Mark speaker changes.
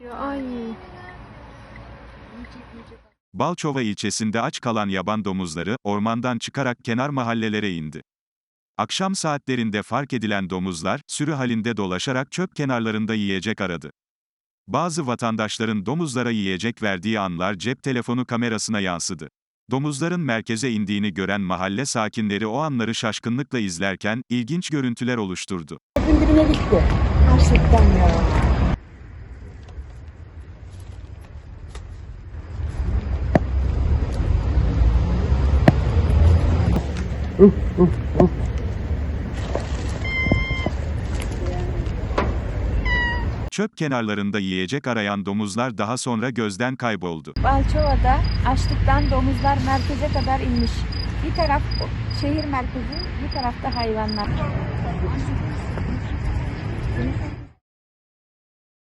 Speaker 1: Ay.
Speaker 2: Balçova ilçesinde aç kalan yaban domuzları, ormandan çıkarak kenar mahallelere indi. Akşam saatlerinde fark edilen domuzlar, sürü halinde dolaşarak çöp kenarlarında yiyecek aradı. Bazı vatandaşların domuzlara yiyecek verdiği anlar cep telefonu kamerasına yansıdı. Domuzların merkeze indiğini gören mahalle sakinleri o anları şaşkınlıkla izlerken, ilginç görüntüler oluşturdu.
Speaker 3: Gerçekten ya.
Speaker 2: Çöp kenarlarında yiyecek arayan domuzlar daha sonra gözden kayboldu.
Speaker 1: Balçova'da açlıktan domuzlar merkeze kadar inmiş. Bir taraf şehir merkezi, bir tarafta hayvanlar.